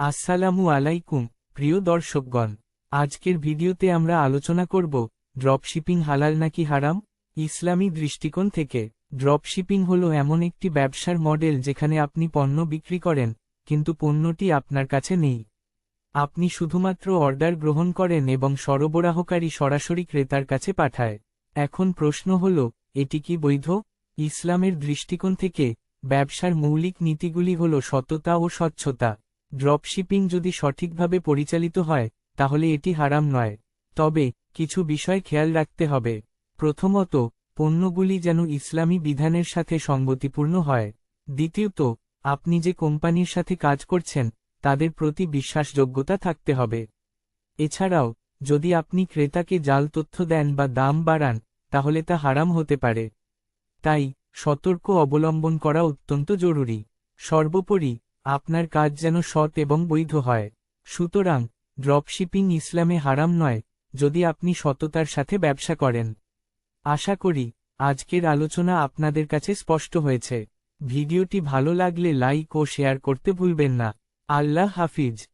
আসসালামু আলাইকুম, প্রিয় দর্শকগণ। আজকের ভিডিওতে আমরা আলোচনা করব ড্রপশিপিং হালাল নাকি হারাম? ইসলামী দৃষ্টিকোণ থেকে ড্রপশিপিং হল এমন একটি ব্যবসার মডেল যেখানে আপনি পণ্য বিক্রি করেন, কিন্তু পণ্যটি আপনার কাছে নেই। আপনি শুধুমাত্র অর্ডার গ্রহণ করেন এবং সরবরাহকারী সরাসরি ক্রেতার কাছে পাঠায়। এখন প্রশ্ন হল, এটি কি বৈধ? ইসলামের দৃষ্টিকোণ থেকে, ব্যবসার মৌলিক নীতিগুলি হল সততা ও স্বচ্ছতা। ড্রপশিপিং যদি সঠিকভাবে পরিচালিত হয়, তাহলে এটি হারাম নয়। তবে, কিছু বিষয় খেয়াল রাখতে হবে। প্রথমত, পণ্যগুলি যেন ইসলামী বিধানের সাথে সঙ্গতিপূর্ণ হয়। দ্বিতীয়ত, আপনি যে কোম্পানির সাথে কাজ করছেন, তাদের প্রতি বিশ্বাসযোগ্যতা থাকতে হবে। এছাড়াও, যদি আপনি ক্রেতাকে জাল তথ্য দেন বা দাম বাড়ান, তাহলে তা হারাম হতে পারে। তাই, সতর্ক অবলম্বন করা অত্যন্ত জরুরি। সর্বোপরি আপনার কাজ যেন সৎ এবং বৈধ হয়। সুতরাং ড্রপশিপিং ইসলামে হারাম নয়, যদি আপনি সততার সাথে ব্যবসা করেন। আশা করি, আজকের আলোচনা আপনাদের কাছে স্পষ্ট হয়েছে। ভিডিওটি ভালো লাগলে লাইক ও শেয়ার করতে ভুলবেন না। আল্লাহ হাফিজ।